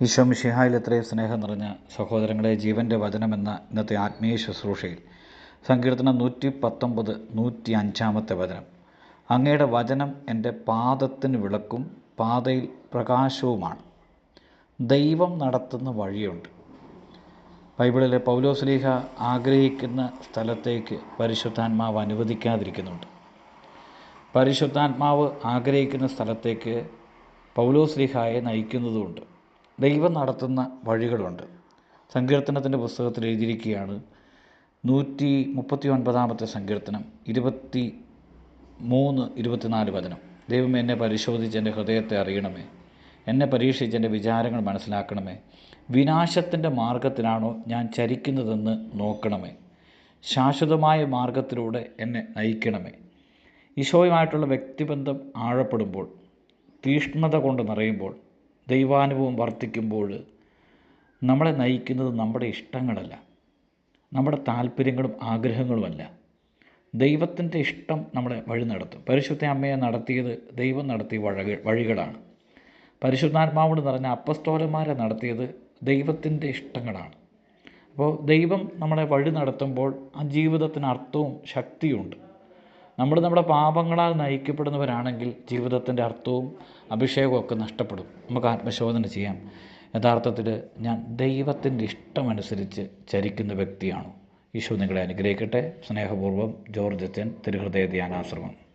ഈശോ മിശിഹായിൽ എത്രയും സ്നേഹം നിറഞ്ഞ സഹോദരങ്ങളെ ജീവന്റെ വചനമെന്ന ഇന്നത്തെ ആത്മീയ ശുശ്രൂഷയിൽ സങ്കീർത്തനം നൂറ്റി പത്തൊമ്പത് നൂറ്റി അഞ്ചാമത്തെ വചനം. അങ്ങയുടെ വചനം എന്റെ പാദത്തിന് വിളക്കും പാതയിൽ പ്രകാശവുമാണ്. ദൈവം നടത്തുന്ന വഴിയുണ്ട്. ബൈബിളിലെ പൗലോസ്ലീഹ ആഗ്രഹിക്കുന്ന സ്ഥലത്തേക്ക് പരിശുദ്ധാത്മാവ് അനുവദിക്കാതിരിക്കുന്നുണ്ട്. പരിശുദ്ധാത്മാവ് ആഗ്രഹിക്കുന്ന സ്ഥലത്തേക്ക് പൗലോസ്ലീഹായെ നയിക്കുന്നതുമുണ്ട് ദൈവം നടത്തുന്ന വഴികളുണ്ട്. സങ്കീർത്തനത്തിന്റെ പുസ്തകത്തിൽ എഴുതിയിരിക്കുകയാണ് നൂറ്റി മുപ്പത്തി ഒൻപതാമത്തെ സങ്കീർത്തനം ഇരുപത്തി മൂന്ന് ഇരുപത്തിനാല് വചനം. ദൈവം എന്നെ പരിശോധിച്ച് എന്റെ ഹൃദയത്തെ അറിയണമേ. എന്നെ പരീക്ഷിച്ച് എന്റെ വിചാരങ്ങൾ മനസ്സിലാക്കണമേ. വിനാശത്തിന്റെ മാർഗത്തിലാണോ ഞാൻ ചരിക്കുന്നതെന്ന് നോക്കണമേ. ശാശ്വതമായ മാർഗത്തിലൂടെ എന്നെ നയിക്കണമേ. ഈശോയുമായിട്ടുള്ള വ്യക്തിബന്ധം ആഴപ്പെടുമ്പോൾ തീഷ്ണത കൊണ്ട് നിറയുമ്പോൾ ദൈവാനുഭവം വർദ്ധിക്കുമ്പോൾ നമ്മളെ നയിക്കുന്നത് നമ്മുടെ ഇഷ്ടങ്ങളല്ല. നമ്മുടെ താല്പര്യങ്ങളും ആഗ്രഹങ്ങളുമല്ല. ദൈവത്തിന്റെ ഇഷ്ടം നമ്മളെ വഴി നടത്തും. പരിശുദ്ധ അമ്മയെ നടത്തിയത് ദൈവം നടത്തിയ വഴകൾ വഴികളാണ്. പരിശുദ്ധാത്മാവോട് നിറഞ്ഞ അപ്പസ്തോലന്മാരെ നടത്തിയത് ദൈവത്തിന്റെ ഇഷ്ടങ്ങളാണ്. അപ്പോൾ ദൈവം നമ്മളെ വഴി നടത്തുമ്പോൾ ആ ജീവിതത്തിന് അർത്ഥവും ശക്തിയുമുണ്ട് നമ്മൾ നമ്മുടെ പാപങ്ങളാൽ നയിക്കപ്പെടുന്നവരാണെങ്കിൽ ജീവിതത്തിന്റെ അർത്ഥവും അഭിഷേകവും ഒക്കെ നഷ്ടപ്പെടും. നമുക്ക് ആത്മശോധന ചെയ്യാം. യഥാർത്ഥത്തിൽ ഞാൻ ദൈവത്തിന്റെ ഇഷ്ടമനുസരിച്ച് ചരിക്കുന്ന വ്യക്തിയാണോ. ഈശോ നിങ്ങളെ അനുഗ്രഹിക്കട്ടെ. സ്നേഹപൂർവം ജോർജ് അച്ഛൻ തിരുഹൃദയ ധ്യാനാശ്രമം.